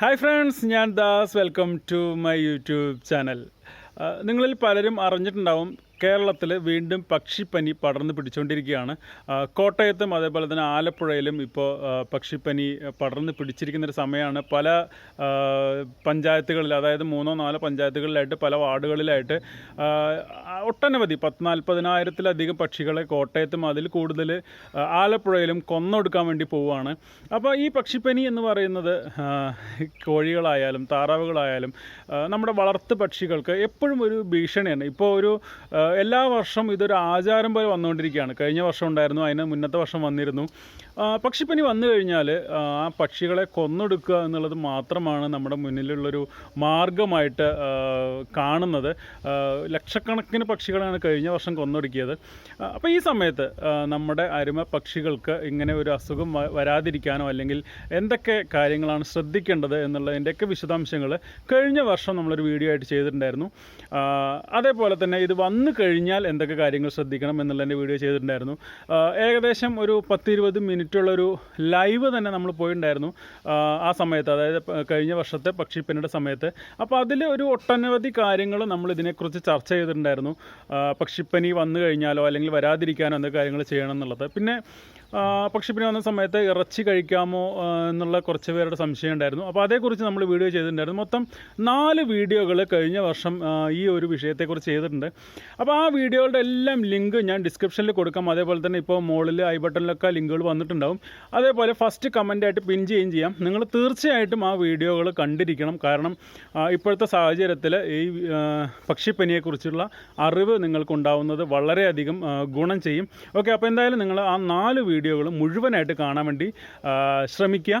Hi friends ഞാൻ Das. Welcome to my YouTube channel നിങ്ങളിൽ പലരും അറിഞ്ഞിട്ടുണ്ടാവും കേരളത്തിൽ വീണ്ടും പക്ഷിപ്പനി പടർന്നു പിടിച്ചുകൊണ്ടിരിക്കുകയാണ് കോട്ടയത്തും അതേപോലെ തന്നെ ആലപ്പുഴയിലും ഇപ്പോൾ പക്ഷിപ്പനി പടർന്നു പിടിച്ചിരിക്കുന്ന ഒരു സമയമാണ്. പല പഞ്ചായത്തുകളിൽ അതായത് മൂന്നോ നാലോ പഞ്ചായത്തുകളിലായിട്ട് പല വാർഡുകളിലായിട്ട് ഒട്ടനവധി പത്ത് നാൽപ്പതിനായിരത്തിലധികം പക്ഷികളെ കോട്ടയത്തും അതിൽ കൂടുതൽ ആലപ്പുഴയിലും കൊന്നൊടുക്കാൻ വേണ്ടി പോവുകയാണ്. അപ്പോൾ ഈ പക്ഷിപ്പനി എന്ന് പറയുന്നത് കോഴികളായാലും താറാവുകളായാലും നമ്മുടെ വളർത്ത് പക്ഷികൾക്ക് എപ്പോഴും ഒരു ഭീഷണിയാണ്. ഇപ്പോൾ ഒരു എല്ലാ വർഷം ഇതൊരു ആചാരം പോലെ വന്നുകൊണ്ടിരിക്കുകയാണ്. കഴിഞ്ഞ വർഷം ഉണ്ടായിരുന്നു അതിന് മുന്നത്തെ വർഷം വന്നിരുന്നു. പക്ഷിപ്പനി വന്നു കഴിഞ്ഞാൽ ആ പക്ഷികളെ കൊന്നൊടുക്കുക എന്നുള്ളത് മാത്രമാണ് നമ്മുടെ മുന്നിലുള്ളൊരു മാർഗമായിട്ട് കാണുന്നത്. ലക്ഷക്കണക്കിന് പക്ഷികളാണ് കഴിഞ്ഞ വർഷം കൊന്നൊടുക്കിയത്. അപ്പോൾ ഈ സമയത്ത് നമ്മുടെ അരുമ പക്ഷികൾക്ക് ഇങ്ങനെ ഒരു അസുഖം വരാതിരിക്കാനോ അല്ലെങ്കിൽ എന്തൊക്കെ കാര്യങ്ങളാണ് ശ്രദ്ധിക്കേണ്ടത് എന്നുള്ളതിന്റെയൊക്കെ വിശദാംശങ്ങൾ കഴിഞ്ഞ വർഷം നമ്മളൊരു വീഡിയോ ആയിട്ട് ചെയ്തിട്ടുണ്ടായിരുന്നു. അതേപോലെ തന്നെ ഇത് വന്നു കഴിഞ്ഞാൽ എന്തൊക്കെ കാര്യങ്ങൾ ശ്രദ്ധിക്കണം എന്നുള്ളതിന്റെ വീഡിയോ ചെയ്തിട്ടുണ്ടായിരുന്നു. ഏകദേശം ഒരു പത്തിരുപത് മിനിറ്റുള്ളൊരു ലൈവ് തന്നെ നമ്മൾ പോയിട്ടുണ്ടായിരുന്നു ആ, സമയത്ത്. അതായത് കഴിഞ്ഞ വർഷത്തെ പക്ഷിപ്പനിയുടെ സമയത്ത്. അപ്പോൾ അതിൽ ഒരു ഒട്ടനവധി കാര്യങ്ങൾ നമ്മൾ ഇതിനെക്കുറിച്ച് ചർച്ച ചെയ്തിട്ടുണ്ടായിരുന്നു. പക്ഷിപ്പനി വന്നു കഴിഞ്ഞാലോ അല്ലെങ്കിൽ വരാതിരിക്കാനോ എന്തൊക്കെ കാര്യങ്ങൾ ചെയ്യണം എന്നുള്ളത്. പിന്നെ പക്ഷിപ്പനി വന്ന സമയത്ത് ഇറച്ചി കഴിക്കാമോ എന്നുള്ള കുറച്ച് പേരുടെ സംശയം ഉണ്ടായിരുന്നു. അപ്പോൾ അതേക്കുറിച്ച് നമ്മൾ വീഡിയോ ചെയ്തിട്ടുണ്ടായിരുന്നു. മൊത്തം നാല് വീഡിയോകൾ കഴിഞ്ഞ വർഷം ഈ ഒരു വിഷയത്തെക്കുറിച്ച് ചെയ്തിട്ടുണ്ട്. അപ്പോൾ ആ വീഡിയോകളുടെ എല്ലാം ലിങ്ക് ഞാൻ ഡിസ്ക്രിപ്ഷനിൽ കൊടുക്കാം. അതേപോലെ തന്നെ ഇപ്പോൾ മുകളിൽ ഐ ബട്ടണിലൊക്കെ ലിങ്കുകൾ വന്നിട്ടുണ്ടാവും. അതേപോലെ ഫസ്റ്റ് കമന്റായിട്ട് പിൻ ചെയ്യുകയും ചെയ്യാം. നിങ്ങൾ തീർച്ചയായിട്ടും ആ വീഡിയോകൾ കണ്ടിരിക്കണം. കാരണം ഇപ്പോഴത്തെ സാഹചര്യത്തിൽ ഈ പക്ഷിപ്പനിയെക്കുറിച്ചുള്ള അറിവ് നിങ്ങൾക്കുണ്ടാവുന്നത് വളരെയധികം ഗുണം ചെയ്യും. ഓക്കെ അപ്പോൾ എന്തായാലും നിങ്ങൾ ആ നാല് വീഡിയോകൾ മുഴുവനായിട്ട് കാണാൻ വേണ്ടി ശ്രമിക്കുക.